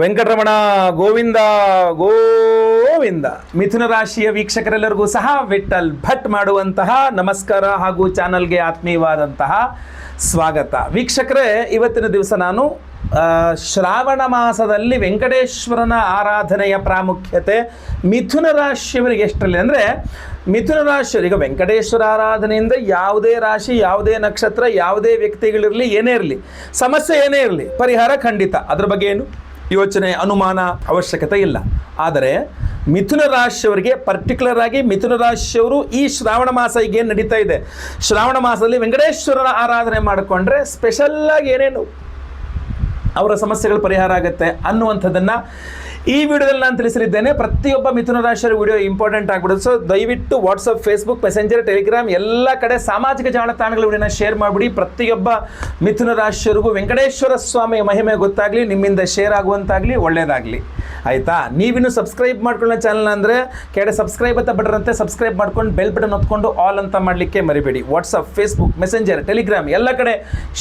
ವೆಂಕಟರಮಣ ಗೋವಿಂದ ಗೋವಿಂದ. ಮಿಥುನ ರಾಶಿಯ ವೀಕ್ಷಕರೆಲ್ಲರಿಗೂ ಸಹ ವಿಠಲ್ ಭಟ್ ಮಾಡುವಂತಹ ನಮಸ್ಕಾರ ಹಾಗೂ ಚಾನಲ್ಗೆ ಆತ್ಮೀಯವಾದಂತಹ ಸ್ವಾಗತ. ವೀಕ್ಷಕರೇ, ಇವತ್ತಿನ ದಿವಸ ನಾನು ಶ್ರಾವಣ ಮಾಸದಲ್ಲಿ ವೆಂಕಟೇಶ್ವರನ ಆರಾಧನೆಯ ಪ್ರಾಮುಖ್ಯತೆ ಮಿಥುನ ರಾಶಿಯವರಿಗೆ ಎಷ್ಟರಲ್ಲಿ ಅಂದರೆ, ಮಿಥುನ ರಾಶಿಯವರು, ಈಗ ವೆಂಕಟೇಶ್ವರ ಆರಾಧನೆಯಿಂದ ಯಾವುದೇ ರಾಶಿ, ಯಾವುದೇ ನಕ್ಷತ್ರ, ಯಾವುದೇ ವ್ಯಕ್ತಿಗಳಿರಲಿ, ಏನೇ ಇರಲಿ, ಸಮಸ್ಯೆ ಏನೇ ಇರಲಿ, ಪರಿಹಾರ ಖಂಡಿತ. ಅದ್ರ ಬಗ್ಗೆ ಏನು? ಯೋಚನೆ, ಅನುಮಾನ ಅವಶ್ಯಕತೆ ಇಲ್ಲ. ಆದರೆ ಮಿಥುನ ರಾಶಿಯವರಿಗೆ ಪರ್ಟಿಕ್ಯುಲರ್ ಆಗಿ ಮಿಥುನ ರಾಶಿಯವರು ಈ ಶ್ರಾವಣ ಮಾಸ ಈಗ ಏನು ನಡೀತಾ ಇದೆ. ಶ್ರಾವಣ ಮಾಸದಲ್ಲಿ ವೆಂಕಟೇಶ್ವರನ ಆರಾಧನೆ ಮಾಡಿಕೊಂಡ್ರೆ ಸ್ಪೆಷಲ್ಲಾಗಿ ಏನೇನು? ಅವರ ಸಮಸ್ಯೆಗಳು ಪರಿಹಾರ ಆಗುತ್ತೆ ಅನ್ನುವಂಥದ್ದನ್ನು ಈ ವಿಡಿಯೋದಲ್ಲಿ ನಾನು ತಿಳಿಸಲಿದ್ದೇನೆ, ಪ್ರತಿಯೊಬ್ಬ ಮಿಥುನ ರಾಶಿಯ ವಿಡಿಯೋ ಇಂಪಾರ್ಟೆಂಟ್ ಆಗ್ಬಿಡುತ್ತೆ. ಸೊ ದಯವಿಟ್ಟು ವಾಟ್ಸಪ್ ಫೇಸ್ಬುಕ್ ಮೆಸೆಂಜರ್ ಟೆಲಿಗ್ರಾಮ್ ಎಲ್ಲ ಕಡೆ ಸಾಮಾಜಿಕ ಜಾಲತಾಣಗಳ ವಿಡಿಯೋನ ಶೇರ್ ಮಾಡಿಬಿಡಿ. ಪ್ರತಿಯೊಬ್ಬ ಮಿಥುನ ರಾಶಿಯವರಿಗೂ ವೆಂಕಟೇಶ್ವರ ಸ್ವಾಮಿಯ ಮಹಿಮೆ ಗೊತ್ತಾಗಲಿ, ನಿಮ್ಮಿಂದ ಶೇರ್ ಆಗುವಂತಾಗಲಿ ಒಳ್ಳೆಯದಾಗಲಿ ಆಯಿತಾ? ನೀವಿನ್ನು ಸಬ್ಸ್ಕ್ರೈಬ್ ಮಾಡ್ಕೊಳ್ಳೋ ಚಾನಲ್ ಅಂದರೆ ಕೆಳಗಡೆ ಸಬ್ಸ್ಕ್ರೈಬ್ ಅಂತ ಬಟರಂತೆ ಸಬ್ಸ್ಕ್ರೈಬ್ ಮಾಡ್ಕೊಂಡು ಬೆಲ್ ಬಟನ್ ಹೊತ್ಕೊಂಡು ಆಲ್ ಅಂತ ಮಾಡಲಿಕ್ಕೆ ಮರಿಬೇಡಿ. ವಾಟ್ಸಪ್ ಫೇಸ್ಬುಕ್ ಮೆಸೆಂಜರ್ ಟೆಲಿಗ್ರಾಮ್ ಎಲ್ಲ ಕಡೆ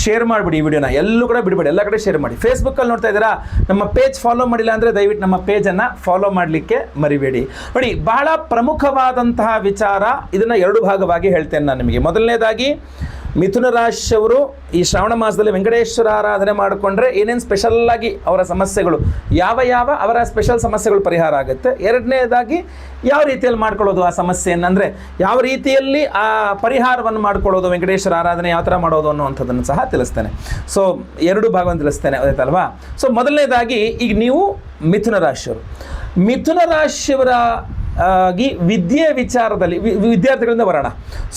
ಶೇರ್ ಮಾಡಿಬಿಡಿ ಈ ವಿಡಿಯೋನ. ಎಲ್ಲೂ ಕೂಡ ಬಿಡಬೇಡಿ, ಎಲ್ಲ ಕಡೆ ಶೇರ್ ಮಾಡಿ. ಫೇಸ್ಬುಕ್ಕಲ್ಲಿ ನೋಡ್ತಾ ಇದ್ದೀರಾ? ನಮ್ಮ ಪೇಜ್ ಫಾಲೋ ಮಾಡಿಲ್ಲ ಅಂದರೆ ದಯವಿಟ್ಟು ನಮ್ಮ ಪೇಜನ್ನು ಫಾಲೋ ಮಾಡಲಿಕ್ಕೆ ಮರಿಬೇಡಿ. ನೋಡಿ, ಬಹಳ ಪ್ರಮುಖವಾದಂತಹ ವಿಚಾರ ಇದನ್ನು ಎರಡು ಭಾಗವಾಗಿ ಹೇಳ್ತೇನೆ ನಾನು ನಿಮಗೆ. ಮೊದಲನೇದಾಗಿ ಮಿಥುನ ರಾಶಿಯವರು ಈ ಶ್ರಾವಣ ಮಾಸದಲ್ಲಿ ವೆಂಕಟೇಶ್ವರ ಆರಾಧನೆ ಮಾಡಿಕೊಂಡ್ರೆ ಏನೇನು ಸ್ಪೆಷಲ್ಲಾಗಿ ಅವರ ಸಮಸ್ಯೆಗಳು, ಯಾವ ಯಾವ ಅವರ ಸ್ಪೆಷಲ್ ಸಮಸ್ಯೆಗಳು ಪರಿಹಾರ ಆಗುತ್ತೆ, ಎರಡನೇದಾಗಿ ಯಾವ ರೀತಿಯಲ್ಲಿ ಮಾಡ್ಕೊಳ್ಳೋದು ಆ ಸಮಸ್ಯೆಯನ್ನು, ಅಂದರೆ ಯಾವ ರೀತಿಯಲ್ಲಿ ಆ ಪರಿಹಾರವನ್ನು ಮಾಡ್ಕೊಳ್ಳೋದು, ವೆಂಕಟೇಶ್ವರ ಆರಾಧನೆ ಯಾವ ಥರ ಮಾಡೋದು ಅನ್ನುವಂಥದ್ದನ್ನು ಸಹ ತಿಳಿಸ್ತೇನೆ. ಸೊ ಎರಡು ಭಾಗವನ್ನು ತಿಳಿಸ್ತೇನೆ, ಆಯ್ತಲ್ವಾ? ಸೊ ಮೊದಲನೇದಾಗಿ ಈಗ ನೀವು ಮಿಥುನ ರಾಶಿಯವರು. ಮಿಥುನ ರಾಶಿಯವರ ಆಗಿ ವಿದ್ಯೆ ವಿಚಾರದಲ್ಲಿ ವಿದ್ಯಾರ್ಥಿಗಳಿಂದ ಬರೋಣ.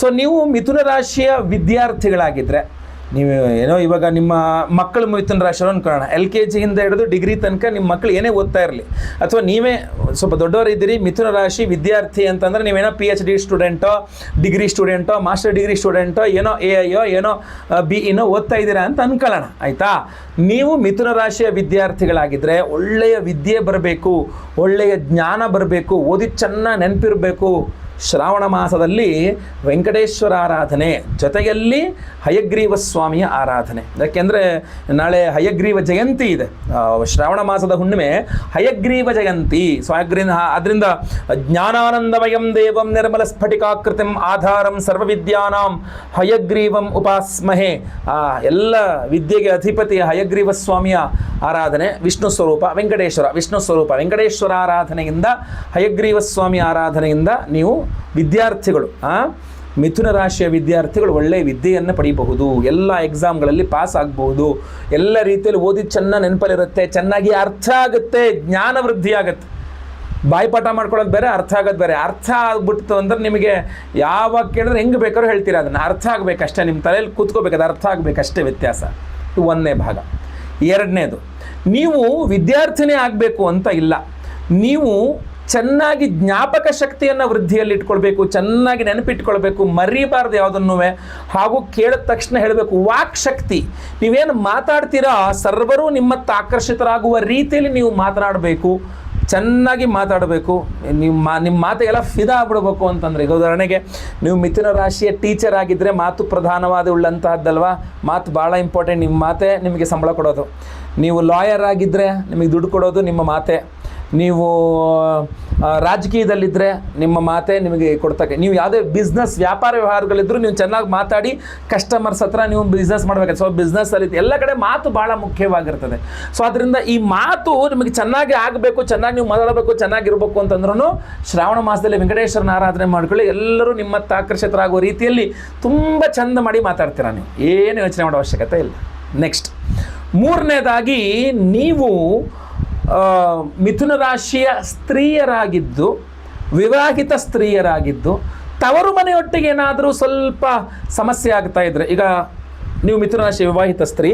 ಸೊ ನೀವು ಮಿಥುನ ರಾಶಿಯ ವಿದ್ಯಾರ್ಥಿಗಳಾಗಿದ್ದರೆ ನೀವು ಏನೋ ಇವಾಗ ನಿಮ್ಮ ಮಕ್ಕಳು ಮಿಥುನ ರಾಶಿಯವರು ಅನ್ಕೊಳ್ಳೋಣ ಎಲ್ ಕೆ ಜಿಯಿಂದ ಹಿಡಿದು ಡಿಗ್ರಿ ತನಕ ನಿಮ್ಮ ಮಕ್ಕಳು ಏನೇ ಓದ್ತಾ ಇರಲಿ. ಅಥವಾ ನೀವೇ ಸ್ವಲ್ಪ ದೊಡ್ಡವರಿದ್ದೀರಿ ಮಿಥುನ ರಾಶಿ ವಿದ್ಯಾರ್ಥಿ ಅಂತಂದರೆ ನೀವೇನೋ ಪಿ ಎಚ್ ಡಿ ಸ್ಟೂಡೆಂಟೋ ಡಿಗ್ರಿ ಸ್ಟೂಡೆಂಟೋ ಮಾಸ್ಟರ್ ಡಿಗ್ರಿ ಸ್ಟೂಡೆಂಟೋ ಏನೋ ಎ ಐಯೋ ಏನೋ ಬಿ ಇನೋ ಓದ್ತಾ ಇದ್ದೀರಾ ಅಂತ ಅನ್ಕೊಳ್ಳೋಣ. ಆಯಿತಾ? ನೀವು ಮಿಥುನ ರಾಶಿಯ ವಿದ್ಯಾರ್ಥಿಗಳಾಗಿದ್ದರೆ ಒಳ್ಳೆಯ ವಿದ್ಯೆ ಬರಬೇಕು, ಒಳ್ಳೆಯ ಜ್ಞಾನ ಬರಬೇಕು, ಓದಿ ಚೆನ್ನಾಗಿ ನೆನಪಿರಬೇಕು. ಶ್ರಾವಣ ಮಾಸದಲ್ಲಿ ವೆಂಕಟೇಶ್ವರ ಆರಾಧನೆ ಜೊತೆಯಲ್ಲಿ ಹಯಗ್ರೀವ ಸ್ವಾಮಿಯ ಆರಾಧನೆ. ಯಾಕೆಂದರೆ ನಾಳೆ ಹಯಗ್ರೀವ ಜಯಂತಿ ಇದೆ. ಶ್ರಾವಣ ಮಾಸದ ಹುಣ್ಣಿಮೆ ಹಯಗ್ರೀವ ಜಯಂತಿ. ಸೊ ಅದರಿಂದ ಜ್ಞಾನಾನಂದಮಯಂ ದೇವಂ ನಿರ್ಮಲ ಸ್ಫಟಿಕಾಕೃತಿಂ ಆಧಾರಂ ಸರ್ವವಿದ್ಯಾನಾಂ ಹಯಗ್ರೀವಂ ಉಪಾಸ್ಮಹೆ. ಆ, ಎಲ್ಲ ವಿದ್ಯೆಗೆ ಅಧಿಪತಿ ಹಯಗ್ರೀವ ಸ್ವಾಮಿಯ ಆರಾಧನೆ ವಿಷ್ಣು ಸ್ವರೂಪ ವೆಂಕಟೇಶ್ವರ. ವಿಷ್ಣು ಸ್ವರೂಪ ವೆಂಕಟೇಶ್ವರ ಆರಾಧನೆಯಿಂದ ಹಯಗ್ರೀವ ಸ್ವಾಮಿ ಆರಾಧನೆಯಿಂದ ನೀವು ವಿದ್ಯಾರ್ಥಿಗಳು ಮಿಥುನ ರಾಶಿಯ ವಿದ್ಯಾರ್ಥಿಗಳು ಒಳ್ಳೆಯ ವಿದ್ಯೆಯನ್ನು ಪಡೆಯಬಹುದು ಎಲ್ಲ ಎಕ್ಸಾಮ್ಗಳಲ್ಲಿ ಪಾಸ್ ಆಗಬಹುದು. ಎಲ್ಲ ರೀತಿಯಲ್ಲಿ ಓದಿ ಚೆನ್ನಾಗಿ ನೆನಪಲ್ಲಿರುತ್ತೆ, ಚೆನ್ನಾಗಿ ಅರ್ಥ ಆಗುತ್ತೆ, ಜ್ಞಾನ ವೃದ್ಧಿ ಆಗುತ್ತೆ. ಬಾಯ್ಪಾಠ ಮಾಡ್ಕೊಳ್ಳೋದು ಬೇರೆ, ಅರ್ಥ ಆಗೋದು ಬೇರೆ. ಅರ್ಥ ಆಗ್ಬಿಡ್ತು ಅಂದ್ರೆ ನಿಮಗೆ ಯಾವಾಗ ಕೇಳಿದ್ರೆ ಹೆಂಗೆ ಬೇಕಾದ್ರೂ ಹೇಳ್ತೀರಾ ಅದನ್ನು. ಅರ್ಥ ಆಗಬೇಕಷ್ಟೇ, ನಿಮ್ಮ ತಲೆಯಲ್ಲಿ ಕೂತ್ಕೋಬೇಕು, ಅದು ಅರ್ಥ ಆಗಬೇಕಷ್ಟೇ ವ್ಯತ್ಯಾಸ. ಇದು ಒಂದನೇ ಭಾಗ. ಎರಡನೇದು, ನೀವು ವಿದ್ಯಾರ್ಥಿನೇ ಆಗಬೇಕು ಅಂತ ಇಲ್ಲ. ನೀವು ಚೆನ್ನಾಗಿ ಜ್ಞಾಪಕ ಶಕ್ತಿಯನ್ನು ವೃದ್ಧಿಯಲ್ಲಿ ಇಟ್ಕೊಳ್ಬೇಕು ಚೆನ್ನಾಗಿ ನೆನಪಿಟ್ಕೊಳ್ಬೇಕು, ಮರಿಬಾರ್ದು ಯಾವುದನ್ನೂ ಹಾಗೂ ಕೇಳಿದ ತಕ್ಷಣ ಹೇಳಬೇಕು, ವಾಕ್ ಶಕ್ತಿ. ನೀವೇನು ಮಾತಾಡ್ತೀರಾ, ಸರ್ವರು ನಿಮ್ಮತ್ತ ಆಕರ್ಷಿತರಾಗುವ ರೀತಿಯಲ್ಲಿ ನೀವು ಮಾತನಾಡಬೇಕು, ಚೆನ್ನಾಗಿ ಮಾತಾಡಬೇಕು. ನಿಮ್ಮ ನಿಮ್ಮ ಮಾತೆಗೆಲ್ಲ ಫಿದಾ ಆಗ್ಬಿಡ್ಬೇಕು ಅಂತಂದರೆ, ಈಗ ಉದಾಹರಣೆಗೆ ನೀವು ಮಿಥುನ ರಾಶಿಯ ಟೀಚರ್ ಆಗಿದ್ದರೆ ಮಾತು ಪ್ರಧಾನವಾದ ಉಳ್ಳಂತಹದ್ದಲ್ವಾ? ಮಾತು ಭಾಳ ಇಂಪಾರ್ಟೆಂಟ್ ನಿಮ್ಮ ಮಾತೆ ನಿಮಗೆ ಸಂಬಳ ಕೊಡೋದು. ನೀವು ಲಾಯರ್ ಆಗಿದ್ದರೆ ನಿಮಗೆ ದುಡ್ಡು ಕೊಡೋದು ನಿಮ್ಮ ಮಾತೆ. ನೀವು ರಾಜಕೀಯದಲ್ಲಿದ್ದರೆ ನಿಮ್ಮ ಮಾತೆ ನಿಮಗೆ ಕೊಡ್ತಕ್ಕೆ. ನೀವು ಯಾವುದೇ ಬಿಸ್ನೆಸ್ ವ್ಯಾಪಾರ ವ್ಯವಹಾರಗಳಿದ್ದರೂ ನೀವು ಚೆನ್ನಾಗಿ ಮಾತಾಡಿ ಕಸ್ಟಮರ್ಸ್ ಹತ್ರ ನೀವು ಬಿಸ್ನೆಸ್ ಮಾಡಬೇಕು ಸೊ ಬಿಸ್ನೆಸ್ಸಲ್ಲಿ ಎಲ್ಲ ಕಡೆ ಮಾತು ಭಾಳ ಮುಖ್ಯವಾಗಿರ್ತದೆ. ಸೊ ಅದರಿಂದ ಈ ಮಾತು ನಿಮಗೆ ಚೆನ್ನಾಗಿ ಆಗಬೇಕು, ಚೆನ್ನಾಗಿ ನೀವು ಮಾತಾಡಬೇಕು, ಚೆನ್ನಾಗಿರಬೇಕು ಅಂತಂದ್ರೂ ಶ್ರಾವಣ ಮಾಸದಲ್ಲಿ ವೆಂಕಟೇಶ್ವರನ ಆರಾಧನೆ ಮಾಡ್ಕೊಳ್ಳಿ. ಎಲ್ಲರೂ ನಿಮ್ಮತ್ತ ಆಕರ್ಷಿತರಾಗುವ ರೀತಿಯಲ್ಲಿ ತುಂಬ ಚೆಂದ ಮಾಡಿ ಮಾತಾಡ್ತೀರಾ ನೀವು. ಏನು ಯೋಚನೆ ಮಾಡೋ ಅವಶ್ಯಕತೆ ಇಲ್ಲ. ನೆಕ್ಸ್ಟ್ ಮೂರನೇದಾಗಿ ನೀವು ಮಿಥುನ ರಾಶಿಯ ಸ್ತ್ರೀಯರಾಗಿದ್ದು, ವಿವಾಹಿತ ಸ್ತ್ರೀಯರಾಗಿದ್ದು, ತವರು ಮನೆಯೊಟ್ಟಿಗೆ ಏನಾದರೂ ಸ್ವಲ್ಪ ಸಮಸ್ಯೆ ಆಗ್ತಾ ಇದ್ರೆ, ಈಗ ನೀವು ಮಿಥುನ ರಾಶಿ ವಿವಾಹಿತ ಸ್ತ್ರೀ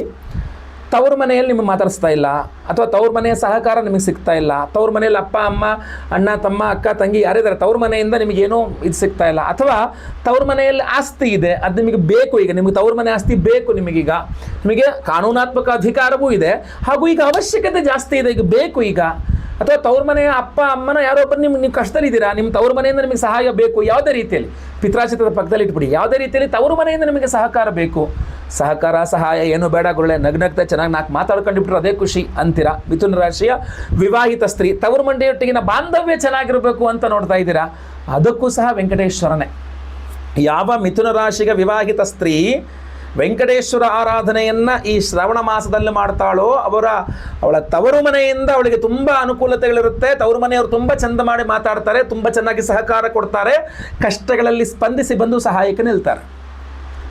ತವ್ರ ಮನೆಯಲ್ಲಿ ನಿಮಗೆ ಮಾತಾಡಿಸ್ತಾ ಇಲ್ಲ, ಅಥವಾ ತವ್ರ ಮನೆಯ ಸಹಕಾರ ನಿಮಗೆ ಸಿಗ್ತಾ ಇಲ್ಲ, ತವ್ರ ಮನೆಯಲ್ಲಿ ಅಪ್ಪ, ಅಮ್ಮ, ಅಣ್ಣ, ತಮ್ಮ, ಅಕ್ಕ, ತಂಗಿ ಯಾರಿದ್ದಾರೆ ತವ್ರ ಮನೆಯಿಂದ ನಿಮಗೇನೋ ಇದು ಸಿಗ್ತಾ ಇಲ್ಲ. ಅಥವಾ ತವ್ರ ಮನೆಯಲ್ಲಿ ಆಸ್ತಿ ಇದೆ, ಅದು ನಿಮಗೆ ಬೇಕು ಈಗ, ನಿಮಗೆ ತವ್ರ ಮನೆ ಆಸ್ತಿ ಬೇಕು ನಿಮಗೀಗ ನಿಮಗೆ ಕಾನೂನಾತ್ಮಕ ಅಧಿಕಾರವೂ ಇದೆ, ಹಾಗೂ ಈಗ ಅವಶ್ಯಕತೆ ಜಾಸ್ತಿ ಇದೆ, ಈಗ ಬೇಕು ಈಗ. ಅಥವಾ ತವ್ರ ಮನೆಯ ಅಪ್ಪ, ಅಮ್ಮನ ಯಾರೋ ಒಬ್ಬರು ನಿಮ್ಗೆ ನೀವು ಕಷ್ಟದಲ್ಲಿದ್ದೀರಾ? ನಿಮ್ಮ ತವ್ರ ಮನೆಯಿಂದ ನಿಮಗೆ ಸಹಾಯ ಬೇಕು ಯಾವುದೇ ರೀತಿಯಲ್ಲಿ. ಪಿತ್ರಾಚಿತ್ರದ ಪಕ್ಕದಲ್ಲಿ ಇಟ್ಬಿಡಿ. ಯಾವುದೇ ರೀತಿಯಲ್ಲಿ ತವ್ರ ಮನೆಯಿಂದ ನಿಮಗೆ ಸಹಕಾರ ಬೇಕು. ಸಹಕಾರ, ಸಹಾಯ ಏನು ಬೇಡ ಗುರುಳೆ. ನಗ್ನಗ್ತಾ ಚೆನ್ನಾಗಿ ನಾಲ್ಕು ಮಾತಾಡ್ಕೊಂಡಿಬಿಟ್ರೆ ಅದೇ ಖುಷಿ ಅಂತೀರಾ? ಮಿಥುನ ರಾಶಿಯ ವಿವಾಹಿತ ಸ್ತ್ರೀ, ತವರು ಮಂಡಿಯೊಟ್ಟಿಗಿನ ಬಾಂಧವ್ಯ ಚೆನ್ನಾಗಿರಬೇಕು ಅಂತ ನೋಡ್ತಾ ಇದ್ದೀರಾ? ಅದಕ್ಕೂ ಸಹ ವೆಂಕಟೇಶ್ವರನೇ. ಯಾವ ಮಿಥುನ ರಾಶಿಗೆ ವಿವಾಹಿತ ಸ್ತ್ರೀ ವೆಂಕಟೇಶ್ವರ ಆರಾಧನೆಯನ್ನು ಈ ಶ್ರವಣ ಮಾಸದಲ್ಲಿ ಮಾಡ್ತಾಳೋ, ಅವರ, ಅವಳ ತವರು ಮನೆಯಿಂದ ಅವಳಿಗೆ ತುಂಬ ಅನುಕೂಲತೆಗಳಿರುತ್ತೆ. ತವರು ಮನೆಯವರು ತುಂಬ ಚಂದ ಮಾಡಿ ಮಾತಾಡ್ತಾರೆ, ತುಂಬ ಚೆನ್ನಾಗಿ ಸಹಕಾರ ಕೊಡ್ತಾರೆ, ಕಷ್ಟಗಳಲ್ಲಿ ಸ್ಪಂದಿಸಿ ಬಂದು ಸಹಾಯಕ್ಕೆ ನಿಲ್ತಾರೆ.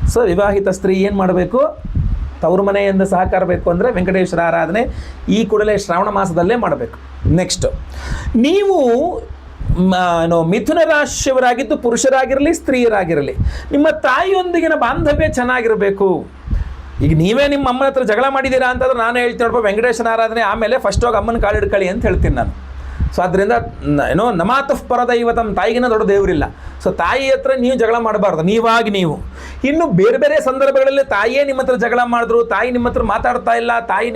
ಸೊ, ವಿವಾಹಿತ ಸ್ತ್ರೀ ಏನು ಮಾಡಬೇಕು? ತವರು ಮನೆಯಿಂದ ಸಹಕಾರ ಬೇಕು ಅಂದರೆ ವೆಂಕಟೇಶ್ವರ ಆರಾಧನೆ ಈ ಕೂಡಲೇ ಶ್ರಾವಣ ಮಾಸದಲ್ಲೇ ಮಾಡಬೇಕು. ನೆಕ್ಸ್ಟ್ ನೀವು ಏನು, ಮಿಥುನ ರಾಶಿಯವರಾಗಿದ್ದು ಪುರುಷರಾಗಿರಲಿ, ಸ್ತ್ರೀಯರಾಗಿರಲಿ, ನಿಮ್ಮ ತಾಯಿಯೊಂದಿಗಿನ ಬಾಂಧವ್ಯ ಚೆನ್ನಾಗಿರಬೇಕು. ಈಗ ನೀವೇ ನಿಮ್ಮ ಅಮ್ಮನ ಹತ್ರ ಜಗಳ ಮಾಡಿದ್ದೀರಾ ಅಂತಂದ್ರೆ ನಾನು ಹೇಳ್ತೀನಿ ನೋಡಪ್ಪ ವೆಂಕಟೇಶನ ಆರಾಧನೆ ಆಮೇಲೆ ಫಸ್ಟ್ ಹೋಗಿ ಅಮ್ಮನ ಕಾಲಿಡ್ಕೊಳ್ಳಿ ಅಂತ ಹೇಳ್ತೀನಿ ನಾನು. ಸೊ ಅದರಿಂದ ಏನೋ ನಮಾತಃ ಪರದೈವತಂ ತಾಯಿಗಿನ ದೊಡ್ಡ ದೇವರಿಲ್ಲ. ಸೊ ತಾಯಿ ಹತ್ರ ನೀವು ಜಗಳ ಮಾಡಬಾರ್ದು, ನೀವಾಗಿ ನೀವು. ಇನ್ನು ಬೇರೆ ಬೇರೆ ಸಂದರ್ಭಗಳಲ್ಲಿ ತಾಯಿಯೇ ನಿಮ್ಮ ಹತ್ರ ಜಗಳ ಮಾಡಿದ್ರು, ತಾಯಿ ನಿಮ್ಮ ಹತ್ರ ಮಾತಾಡ್ತಾ ಇಲ್ಲ ತಾಯಿ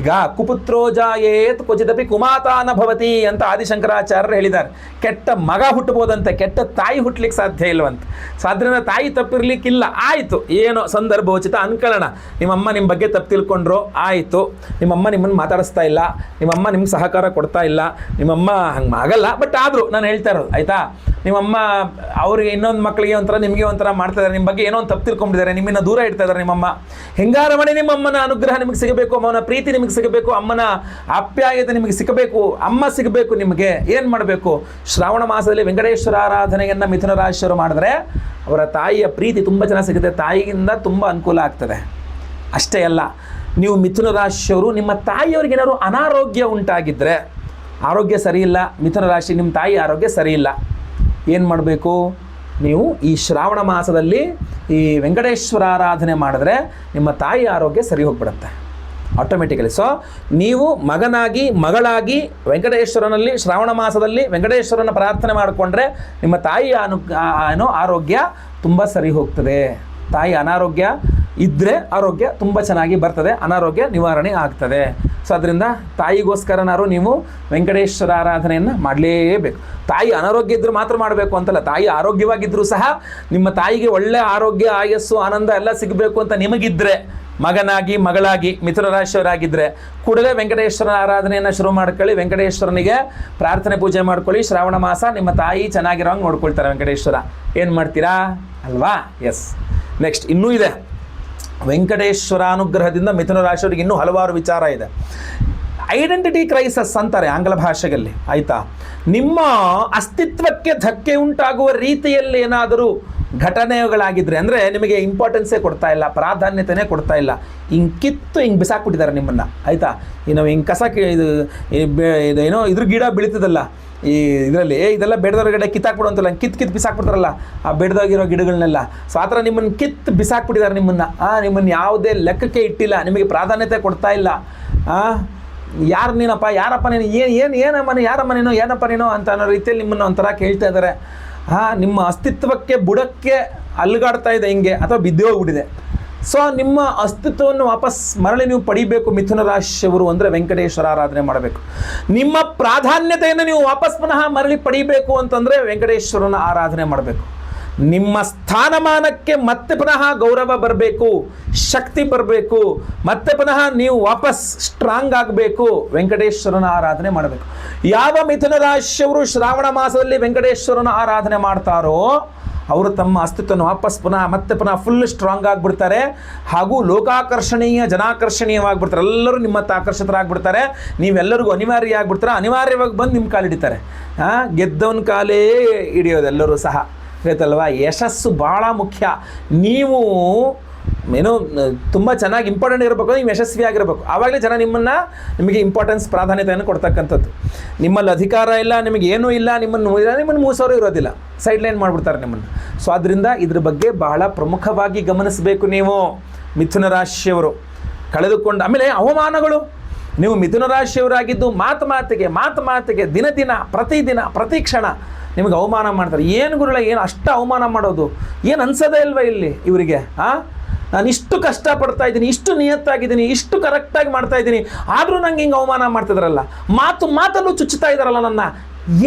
ಈಗ ಕುಪುತ್ರೋ ಜಾಯೇತ್ ಕ್ವಚಿದಪಿ ಕುಮಾತಾನ ಭವತಿ ಅಂತ ಆದಿಶಂಕರಾಚಾರ್ಯರು ಹೇಳಿದ್ದಾರೆ. ಕೆಟ್ಟ ಮಗ ಹುಟ್ಟಬೋದಂತೆ ಕೆಟ್ಟ ತಾಯಿ ಹುಟ್ಟಲಿಕ್ಕೆ ಸಾಧ್ಯ ಇಲ್ಲವಂತ ಸಾಧ್ಯ ತಾಯಿ ತಪ್ಪಿರ್ಲಿಕ್ಕಿಲ್ಲ. ಆಯಿತು. ಏನೋ ಸಂದರ್ಭೋಚಿತ ಅನ್ಕೊಳ್ಳೋಣ ನಿಮ್ಮಮ್ಮ ನಿಮ್ಮ ಬಗ್ಗೆ ತಪ್ಪು ತಿಳ್ಕೊಂಡ್ರು. ಆಯಿತು. ನಿಮ್ಮಮ್ಮ ನಿಮ್ಮನ್ನು ಮಾತಾಡಿಸ್ತಾ ಇಲ್ಲ. ನಿಮ್ಮಮ್ಮ ನಿಮ್ಗೆ ಸಹಕಾರ ಕೊಡ್ತಾ ಇಲ್ಲ. ನಿಮ್ಮಮ್ಮ ಹಂಗೆ ಆಗಲ್ಲ. ಬಟ್ ಆದರೂ ನಾನು ಹೇಳ್ತಾ ಇರೋದು, ಆಯಿತಾ? ನಿಮ್ಮಮ್ಮ ಅವ್ರಿಗೆ ಇನ್ನೊಂದು ಮಕ್ಕಳಿಗೆ ಒಂಥರ, ನಿಮಗೆ ಒಂಥರ ಮಾಡ್ತಾ ಇದ್ದಾರೆ. ನಿಮ್ಮ ಬಗ್ಗೆ ಏನೋ ಒಂದು ತಪ್ಪು ತಿಳ್ಕೊಂಡಿದ್ದಾರೆ ನಿಮ್ಮನ್ನ ದೂರ ಇಡ್ತಾ ಇದ್ದಾರೆ ನಿಮ್ಮಮ್ಮ. ಹೆಂಗಾರ ಮಾಡಿ ನಿಮ್ಮ ಅಮ್ಮನ ಅನುಗ್ರಹ ನಿಮಗೆ ಸಿಗಬೇಕು. ಅಮ್ಮನ ಪ್ರೀತಿ ನಿಮಗೆ ಸಿಗಬೇಕು, ಅಮ್ಮನ ಆಪ್ಯಾಯತೆ ನಿಮಗೆ ಸಿಗಬೇಕು, ಅಮ್ಮ ಸಿಗಬೇಕು ನಿಮಗೆ, ಏನು ಮಾಡಬೇಕು? ಶ್ರಾವಣ ಮಾಸದಲ್ಲಿ ವೆಂಕಟೇಶ್ವರ ಆರಾಧನೆಯನ್ನು ಮಿಥುನ ರಾಶಿಯವರು ಮಾಡಿದ್ರೆ ಅವರ ತಾಯಿಯ ಪ್ರೀತಿ ತುಂಬ ಚೆನ್ನಾಗಿ ಸಿಗುತ್ತೆ, ತಾಯಿಯಿಂದ ತುಂಬ ಅನುಕೂಲ ಆಗ್ತದೆ. ಅಷ್ಟೇ ಅಲ್ಲ, ನೀವು ಮಿಥುನ ರಾಶಿಯವರು, ನಿಮ್ಮ ತಾಯಿಯವ್ರಿಗೆ ಏನಾದ್ರು ಅನಾರೋಗ್ಯ ಉಂಟಾಗಿದ್ದರೆ ಆರೋಗ್ಯ ಸರಿಯಿಲ್ಲ ಮಿಥುನ ರಾಶಿ ನಿಮ್ಮ ತಾಯಿ ಆರೋಗ್ಯ ಸರಿಯಿಲ್ಲ ಏನು ಮಾಡಬೇಕು? ನೀವು ಈ ಶ್ರಾವಣ ಮಾಸದಲ್ಲಿ ಈ ವೆಂಕಟೇಶ್ವರ ಆರಾಧನೆ ಮಾಡಿದ್ರೆ ನಿಮ್ಮ ತಾಯಿ ಆರೋಗ್ಯ ಸರಿ ಹೋಗ್ಬಿಡುತ್ತೆ. ಆಟೋಮೆಟಿಕಲಿ ಸೊ ನೀವು ಮಗನಾಗಿ, ಮಗಳಾಗಿ ವೆಂಕಟೇಶ್ವರನಲ್ಲಿ, ಶ್ರಾವಣ ಮಾಸದಲ್ಲಿ ವೆಂಕಟೇಶ್ವರನ ಪ್ರಾರ್ಥನೆ ಮಾಡಿಕೊಂಡ್ರೆ ನಿಮ್ಮ ತಾಯಿಯ ಅನು ಏನೋ, ಆರೋಗ್ಯ ತುಂಬ ಸರಿ ಹೋಗ್ತದೆ. ತಾಯಿ ಅನಾರೋಗ್ಯ ಇದ್ದರೆ ಆರೋಗ್ಯ ತುಂಬ ಚೆನ್ನಾಗಿ ಬರ್ತದೆ, ಅನಾರೋಗ್ಯ ನಿವಾರಣೆ ಆಗ್ತದೆ. ಸೊ ಅದರಿಂದ ತಾಯಿಗೋಸ್ಕರನಾರು ನೀವು ವೆಂಕಟೇಶ್ವರ ಆರಾಧನೆಯನ್ನು ಮಾಡಲೇಬೇಕು. ತಾಯಿ ಅನಾರೋಗ್ಯ ಇದ್ದರೂ ಮಾತ್ರ ಮಾಡಬೇಕು ಅಂತಲ್ಲ, ತಾಯಿ ಆರೋಗ್ಯವಾಗಿದ್ದರೂ ಸಹ ನಿಮ್ಮ ತಾಯಿಗೆ ಒಳ್ಳೆಯ ಆರೋಗ್ಯ, ಆಯಸ್ಸು, ಆನಂದ ಎಲ್ಲ ಸಿಗಬೇಕು ಅಂತ ನಿಮಗಿದ್ದರೆ ಮಗನಾಗಿ, ಮಗಳಾಗಿ ಮಿಥುನ ರಾಶಿಯವರಾಗಿದ್ದರೆ ಕೂಡಲೇ ವೆಂಕಟೇಶ್ವರನ ಆರಾಧನೆಯನ್ನು ಶುರು ಮಾಡ್ಕೊಳ್ಳಿ. ವೆಂಕಟೇಶ್ವರನಿಗೆ ಪ್ರಾರ್ಥನೆ ಪೂಜೆ ಮಾಡ್ಕೊಳ್ಳಿ. ಶ್ರಾವಣ ಮಾಸ ನಿಮ್ಮ ತಾಯಿ ಚೆನ್ನಾಗಿರೋಂಗೆ ನೋಡ್ಕೊಳ್ತಾರೆ ವೆಂಕಟೇಶ್ವರ. ಏನು ಮಾಡ್ತೀರಾ? ಅಲ್ವಾ? ಎಸ್ ನೆಕ್ಸ್ಟ್ ಇನ್ನೂ ಇದೆ. ವೆಂಕಟೇಶ್ವರ ಅನುಗ್ರಹದಿಂದ ಮಿಥುನ ರಾಶಿಯವರಿಗೆ ಇನ್ನೂ ಹಲವಾರು ವಿಚಾರ ಇದೆ. ಐಡೆಂಟಿಟಿ ಕ್ರೈಸಸ್ ಅಂತಾರೆ ಆಂಗ್ಲ ಭಾಷೆಯಲ್ಲಿ. ಆಯಿತಾ? ನಿಮ್ಮ ಅಸ್ತಿತ್ವಕ್ಕೆ ಧಕ್ಕೆ ಉಂಟಾಗುವ ರೀತಿಯಲ್ಲಿ ಏನಾದರೂ ಘಟನೆಗಳಾಗಿದ್ರೆ, ಅಂದರೆ ನಿಮಗೆ ಇಂಪಾರ್ಟೆನ್ಸೇ ಕೊಡ್ತಾ ಇಲ್ಲ, ಪ್ರಾಧಾನ್ಯತೆನೇ ಕೊಡ್ತಾ ಇಲ್ಲ. ಹಿಂಗೆ ಕಿತ್ತು ಹಿಂಗೆ ಬಿಸಾಕ್ಬಿಟ್ಟಿದ್ದಾರೆ ನಿಮ್ಮನ್ನು, ಆಯಿತಾ? ನಾವು ಹಿಂಗೆ ಕಸ ಇದು ಇದು ಏನೋ ಇದ್ರ ಗಿಡ ಬೆಳೀತದಲ್ಲ, ಈ ಇದರಲ್ಲಿ. ಇದೆಲ್ಲ ಬೆಳೆದವ್ರಗಡೆ ಕಿತ್ತಾಕ್ಬಿಡು ಅಂತಲ್ಲ ಕಿತ್ತು ಕಿತ್ತು ಬಿಸಾಕ್ಬಿಡ್ತಾರಲ್ಲ, ಆ ಬೆಡ್ದೋಗಿರೋ ಗಿಡಗಳನ್ನೆಲ್ಲ ಸೊ ಆ ಥರ ನಿಮ್ಮನ್ನು ಕಿತ್ತು ಬಿಸಾಕ್ಬಿಟ್ಟಿದ್ದಾರೆ ನಿಮ್ಮನ್ನು. ಆ, ನಿಮ್ಮನ್ನು ಯಾವುದೇ ಲೆಕ್ಕಕ್ಕೆ ಇಟ್ಟಿಲ್ಲ, ನಿಮಗೆ ಪ್ರಾಧಾನ್ಯತೆ ಕೊಡ್ತಾ ಇಲ್ಲ. ಆ, ಯಾರು ನೀನಪ್ಪ, ಯಾರಪ್ಪ ನೀನು, ಏನು ಏನು, ಏನಮ್ಮ ನೀನು, ಯಾರಮ್ಮ ನೀನು, ಏನಪ್ಪ ನೀನು ಅಂತ ಅನ್ನೋ ರೀತಿಯಲ್ಲಿ ನಿಮ್ಮನ್ನು ಒಂಥರ ಕೇಳ್ತಾ ಇದ್ದಾರೆ. ಹಾಂ, ನಿಮ್ಮ ಅಸ್ತಿತ್ವಕ್ಕೆ ಬುಡಕ್ಕೆ ಅಲ್ಗಾಡ್ತಾ ಇದೆ ಹಿಂಗೆ, ಅಥವಾ ಬಿದ್ದೇ ಹೋಗ್ಬಿಟ್ಟಿದೆ. ಸೊ ನಿಮ್ಮ ಅಸ್ತಿತ್ವವನ್ನು ವಾಪಸ್ ಮರಳಿ ನೀವು ಪಡಿಬೇಕು ಮಿಥುನ ರಾಶಿಯವರು ಅಂದರೆ ವೆಂಕಟೇಶ್ವರ ಆರಾಧನೆ ಮಾಡಬೇಕು. ನಿಮ್ಮ ಪ್ರಾಧಾನ್ಯತೆಯನ್ನು ನೀವು ವಾಪಸ್ ಪುನಃ ಮರಳಿ ಪಡಿಬೇಕು ಅಂತಂದರೆ ವೆಂಕಟೇಶ್ವರನ ಆರಾಧನೆ ಮಾಡಬೇಕು. ನಿಮ್ಮ ಸ್ಥಾನಮಾನಕ್ಕೆ ಮತ್ತೆ ಪುನಃ ಗೌರವ ಬರಬೇಕು, ಶಕ್ತಿ ಬರಬೇಕು, ಮತ್ತೆ ಪುನಃ ನೀವು ವಾಪಸ್ ಸ್ಟ್ರಾಂಗ್ ಆಗಬೇಕು. ವೆಂಕಟೇಶ್ವರನ ಆರಾಧನೆ ಮಾಡಬೇಕು. ಯಾವ ಮಿಥುನ ರಾಶಿಯವರು ಶ್ರಾವಣ ಮಾಸದಲ್ಲಿ ವೆಂಕಟೇಶ್ವರನ ಆರಾಧನೆ ಮಾಡ್ತಾರೋ, ಅವರು ತಮ್ಮ ಅಸ್ತಿತ್ವವನ್ನು ವಾಪಸ್ ಪುನಃ ಮತ್ತೆ ಪುನಃ ಫುಲ್ ಸ್ಟ್ರಾಂಗ್ ಆಗಿಬಿಡ್ತಾರೆ. ಹಾಗೂ ಲೋಕಾಕರ್ಷಣೀಯ, ಜನಾಕರ್ಷಣೀಯವಾಗಿಬಿಡ್ತಾರೆ. ಎಲ್ಲರೂ ನಿಮ್ಮ ಹತ್ತ ಆಕರ್ಷಿತರಾಗ್ಬಿಡ್ತಾರೆ. ನೀವೆಲ್ಲರಿಗೂ ಅನಿವಾರ್ಯ ಆಗಿಬಿಡ್ತಾರೆ? ಅನಿವಾರ್ಯವಾಗಿ ಬಂದು ನಿಮ್ಮ ಕಾಲು ಹಿಡಿತಾರೆ ಹಾಂ ಗೆದ್ದವನ ಕಾಲೇ ಹಿಡಿಯೋದು ಎಲ್ಲರೂ ಸಹ. ಗೊತ್ತಲ್ವಾ? ಯಶಸ್ಸು ಭಾಳ ಮುಖ್ಯ. ನೀವು ಏನು ತುಂಬ ಚೆನ್ನಾಗಿ ಇಂಪಾರ್ಟೆಂಟ್ ಇರಬೇಕು, ನೀವು ಯಶಸ್ವಿ ಆಗಿರಬೇಕು. ಆವಾಗಲೇ ಜನ ನಿಮ್ಮನ್ನು, ನಿಮಗೆ ಇಂಪಾರ್ಟೆನ್ಸ್ ಪ್ರಾಧಾನ್ಯತೆಯನ್ನು ಕೊಡ್ತಕ್ಕಂಥದ್ದು. ನಿಮ್ಮಲ್ಲಿ ಅಧಿಕಾರ ಇಲ್ಲ, ನಿಮಗೆ ಏನೂ ಇಲ್ಲ, ನಿಮ್ಮನ್ನು ನಿಮ್ಮನ್ನು ಮೂಸೋರು ಇರೋದಿಲ್ಲ. ಸೈಡ್ ಲೈನ್ ಮಾಡಿಬಿಡ್ತಾರೆ ನಿಮ್ಮನ್ನು. ಸೊ ಅದರಿಂದ ಇದ್ರ ಬಗ್ಗೆ ಬಹಳ ಪ್ರಮುಖವಾಗಿ ಗಮನಿಸಬೇಕು ನೀವು, ಮಿಥುನ ರಾಶಿಯವರು. ಕಳೆದುಕೊಂಡು, ಆಮೇಲೆ ಅವಮಾನಗಳು. ನೀವು ಮಿಥುನ ರಾಶಿಯವರಾಗಿದ್ದು ಮಾತು ಮಾತಿಗೆ ಮಾತು ಮಾತಿಗೆ ದಿನ ದಿನ, ಪ್ರತಿದಿನ, ಪ್ರತಿ ಕ್ಷಣ ನಿಮಗೆ ಅವಮಾನ ಮಾಡ್ತಾರೆ. ಏನು ಗುರುಳ ಏನು ಅಷ್ಟು ಅವಮಾನ ಮಾಡೋದು? ಏನು ಅನ್ಸೋದೇ ಇಲ್ವಾ ಇಲ್ಲಿ ಇವರಿಗೆ ಹಾಂ ನಾನು ಇಷ್ಟು ಕಷ್ಟಪಡ್ತಾ ಇದ್ದೀನಿ, ಇಷ್ಟು ನಿಯತ್ತಾಗಿದ್ದೀನಿ, ಇಷ್ಟು ಕರೆಕ್ಟಾಗಿ ಮಾಡ್ತಾ ಇದ್ದೀನಿ, ಆದರೂ ನಂಗೆ ಹಿಂಗೆ ಅವಮಾನ ಮಾಡ್ತಿದ್ರಲ್ಲ. ಮಾತು, ಮಾತಲ್ಲೂ ಚುಚ್ಚುತ್ತಾ ಇದ್ದಾರಲ್ಲ ನನ್ನ.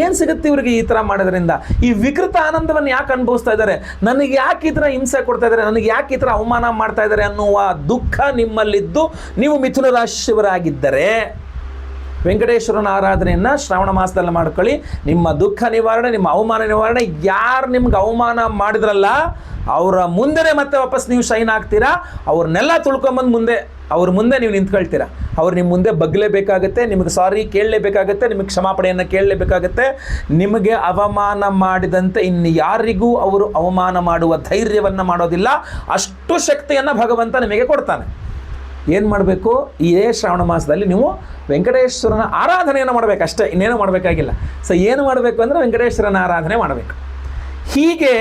ಏನು ಸಿಗುತ್ತೆ ಇವರಿಗೆ ಈ ಥರ ಮಾಡೋದ್ರಿಂದ? ಈ ವಿಕೃತ ಆನಂದವನ್ನು ಯಾಕೆ ಅನುಭವಿಸ್ತಾ ಇದ್ದಾರೆ? ನನಗೆ ಯಾಕೆ ಈ ಥರ ಹಿಂಸೆ ಕೊಡ್ತಾ ಇದ್ದಾರೆ? ನನಗೆ ಯಾಕೆ ಈ ಥರ ಅವಮಾನ ಮಾಡ್ತಾ ಇದ್ದಾರೆ ಅನ್ನುವ ದುಃಖ ನಿಮ್ಮಲ್ಲಿದ್ದು. ನೀವು ಮಿಥುನ ರಾಶಿಯವರಾಗಿದ್ದರೆ ವೆಂಕಟೇಶ್ವರನ ಆರಾಧನೆಯನ್ನು ಶ್ರಾವಣ ಮಾಸದಲ್ಲಿ ಮಾಡ್ಕೊಳ್ಳಿ. ನಿಮ್ಮ ದುಃಖ ನಿವಾರಣೆ, ನಿಮ್ಮ ಅವಮಾನ ನಿವಾರಣೆ, ಯಾರು ನಿಮ್ಗೆ ಅವಮಾನ ಮಾಡಿದ್ರಲ್ಲ, ಅವರ ಮುಂದೆ ಮತ್ತೆ ವಾಪಸ್ ನೀವು ಶೈನ್ ಆಗ್ತೀರಾ? ಅವ್ರನ್ನೆಲ್ಲ ತುಳ್ಕೊಂಬಂದು ಮುಂದೆ, ಅವ್ರ ಮುಂದೆ ನೀವು ನಿಂತ್ಕೊಳ್ತೀರಾ? ಅವ್ರು ನಿಮ್ಮ ಮುಂದೆ ಬಗ್ಲೇಬೇಕಾಗತ್ತೆ, ನಿಮಗೆ ಸಾರಿ ಕೇಳಲೇಬೇಕಾಗತ್ತೆ, ನಿಮಗೆ ಕ್ಷಮಾಪಣೆಯನ್ನು ಕೇಳಲೇಬೇಕಾಗತ್ತೆ. ನಿಮಗೆ ಅವಮಾನ ಮಾಡಿದಂತೆ ಇನ್ನು ಯಾರಿಗೂ ಅವರು ಅವಮಾನ ಮಾಡುವ ಧೈರ್ಯವನ್ನು ಮಾಡೋದಿಲ್ಲ. ಅಷ್ಟು ಶಕ್ತಿಯನ್ನು ಭಗವಂತ ನಿಮಗೆ ಕೊಡ್ತಾನೆ. ಏನು ಮಾಡಬೇಕು? ಇದೇ ಶ್ರಾವಣ ಮಾಸದಲ್ಲಿ ನೀವು ವೆಂಕಟೇಶ್ವರನ ಆರಾಧನೆಯನ್ನು ಮಾಡಬೇಕು ಅಷ್ಟೇ, ಇನ್ನೇನು ಮಾಡಬೇಕಾಗಿಲ್ಲ. ಸೊ ಏನು ಮಾಡಬೇಕು ಅಂದರೆ ವೆಂಕಟೇಶ್ವರನ ಆರಾಧನೆ ಮಾಡಬೇಕು. ಹೀಗೆ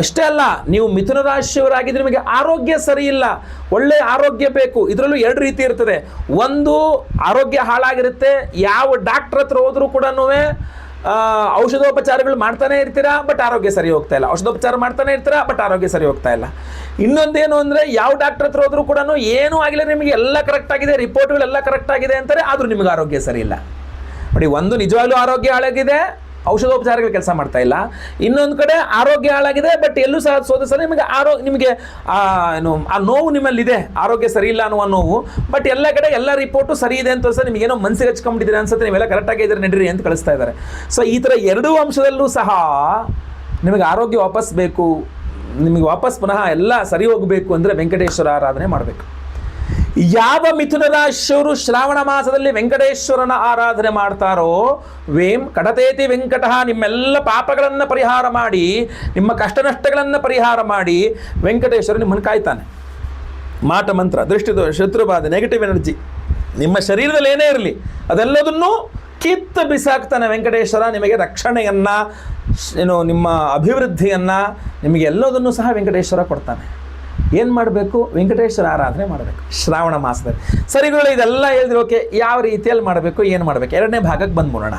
ಅಷ್ಟೇ ಅಲ್ಲ, ನೀವು ಮಿಥುನ ರಾಶಿಯವರಾಗಿದ್ದು ನಿಮಗೆ ಆರೋಗ್ಯ ಸರಿ ಇಲ್ಲ. ಒಳ್ಳೆ ಆರೋಗ್ಯ ಬೇಕು. ಇದರಲ್ಲೂ ಎರಡು ರೀತಿ ಇರ್ತದೆ. ಒಂದು, ಆರೋಗ್ಯ ಹಾಳಾಗಿರುತ್ತೆ. ಯಾವ ಡಾಕ್ಟ್ರ್ ಹತ್ರ ಹೋದರೂ ಕೂಡ ಔಷಧೋಪಚಾರಗಳು ಮಾಡ್ತಾನೆ ಇರ್ತೀರಾ, ಬಟ್ ಆರೋಗ್ಯ ಸರಿ ಹೋಗ್ತಾ ಇಲ್ಲ. ಔಷಧೋಪಚಾರ ಮಾಡ್ತಾನೆ ಇರ್ತೀರಾ, ಬಟ್ ಆರೋಗ್ಯ ಸರಿ ಹೋಗ್ತಾ ಇಲ್ಲ. ಇನ್ನೊಂದೇನು ಅಂದರೆ, ಯಾವ ಡಾಕ್ಟರ್ ಹತ್ರ ಹೋದರೂ ಕೂಡ ಏನೂ ಆಗಿಲ್ಲ, ನಿಮಗೆ ಎಲ್ಲ ಕರೆಕ್ಟ್ ಆಗಿದೆ ರಿಪೋರ್ಟ್ಗಳೆಲ್ಲ ಕರೆಕ್ಟ್ ಆಗಿದೆ ಅಂತಾರೆ, ಆದರೂ ನಿಮಗೆ ಆರೋಗ್ಯ ಸರಿ ಇಲ್ಲ. ನೋಡಿ, ಒಂದು ನಿಜವಾಗ್ಲೂ ಆರೋಗ್ಯ ಹಾಳಾಗಿದೆ ಔಷಧೋಪಚಾರಗಳು ಕೆಲಸ ಮಾಡ್ತಾ ಇಲ್ಲ. ಇನ್ನೊಂದು ಕಡೆ ಆರೋಗ್ಯ ಹಾಳಾಗಿದೆ ಬಟ್ ಎಲ್ಲೂ ಸಹ ಸೋದಿಸಲು ನಿಮಗೆ ಆರೋ, ನಿಮಗೆ ಏನು, ಆ ನೋವು ನಿಮ್ಮಲ್ಲಿದೆ. ಆರೋಗ್ಯ ಸರಿ ಇಲ್ಲ ಅನ್ನುವ ನೋವು ಬಟ್ ಎಲ್ಲ ಕಡೆ ಎಲ್ಲ ರಿಪೋರ್ಟು ಸರಿ ಇದೆ ಅಂತ ಸರ್ ನಿಮಗೇನೋ ಮನಸ್ಸಿಗೆ ಹಚ್ಕೊಂಡ್ಬಿಟ್ಟಿದ್ರೆ ಅನ್ಸುತ್ತೆ, ನೀವೆಲ್ಲ ಕರೆಕ್ಟಾಗಿ ಇದ್ದರೆ, ನಡೀರಿ ಅಂತ ಕಳಿಸ್ತಾ ಇದ್ದಾರೆ. ಸೊ ಈ ಥರ ಎರಡೂ ಅಂಶದಲ್ಲೂ ಸಹ ನಿಮಗೆ ಆರೋಗ್ಯ ವಾಪಸ್ ಬೇಕು. ನಿಮಗೆ ವಾಪಸ್ ಪುನಃ ಎಲ್ಲ ಸರಿ ಹೋಗಬೇಕು ಅಂದರೆ ವೆಂಕಟೇಶ್ವರ ಆರಾಧನೆ ಮಾಡಬೇಕು. ಯಾವ ಮಿಥುನ ರಾಶಿಯವರು ಶ್ರಾವಣ ಮಾಸದಲ್ಲಿ ವೆಂಕಟೇಶ್ವರನ ಆರಾಧನೆ ಮಾಡ್ತಾರೋ, ವೇಂ ಕಡತೇತಿ ವೆಂಕಟ ನಿಮ್ಮೆಲ್ಲ ಪಾಪಗಳನ್ನು ಪರಿಹಾರ ಮಾಡಿ, ನಿಮ್ಮ ಕಷ್ಟ ನಷ್ಟಗಳನ್ನು ಪರಿಹಾರ ಮಾಡಿ, ವೆಂಕಟೇಶ್ವರ ನಿಮ್ಮನ್ನು ಕಾಯ್ತಾನೆ. ಮಾಟ ಮಂತ್ರ ದೃಷ್ಟಿದೋಷ ಶತ್ರುಬಾಧೆ ನೆಗೆಟಿವ್ ಎನರ್ಜಿ ನಿಮ್ಮ ಶರೀರದಲ್ಲಿ ಏನೇ ಇರಲಿ, ಅದೆಲ್ಲದನ್ನು ಕಿತ್ತು ಬಿಸಾಕ್ತಾನೆ ವೆಂಕಟೇಶ್ವರ. ನಿಮಗೆ ರಕ್ಷಣೆಯನ್ನು, ಏನು, ನಿಮ್ಮ ಅಭಿವೃದ್ಧಿಯನ್ನು, ನಿಮಗೆ ಎಲ್ಲದನ್ನು ಸಹ ವೆಂಕಟೇಶ್ವರ ಕೊಡ್ತಾನೆ. ಏನು ಮಾಡಬೇಕು? ವೆಂಕಟೇಶ್ವರ ಆರಾಧನೆ ಮಾಡಬೇಕು. ಶ್ರಾವಣ ಮಾಸದಲ್ಲಿ. ಸರಿಗಳು ಇದೆಲ್ಲ ಹೇಳಿದ್ರೆ ಓಕೆ, ಯಾವ ರೀತಿಯಲ್ಲಿ ಮಾಡಬೇಕು, ಏನು ಮಾಡಬೇಕು? ಎರಡನೇ ಭಾಗಕ್ಕೆ ಬಂದ್ಬಿಡೋಣ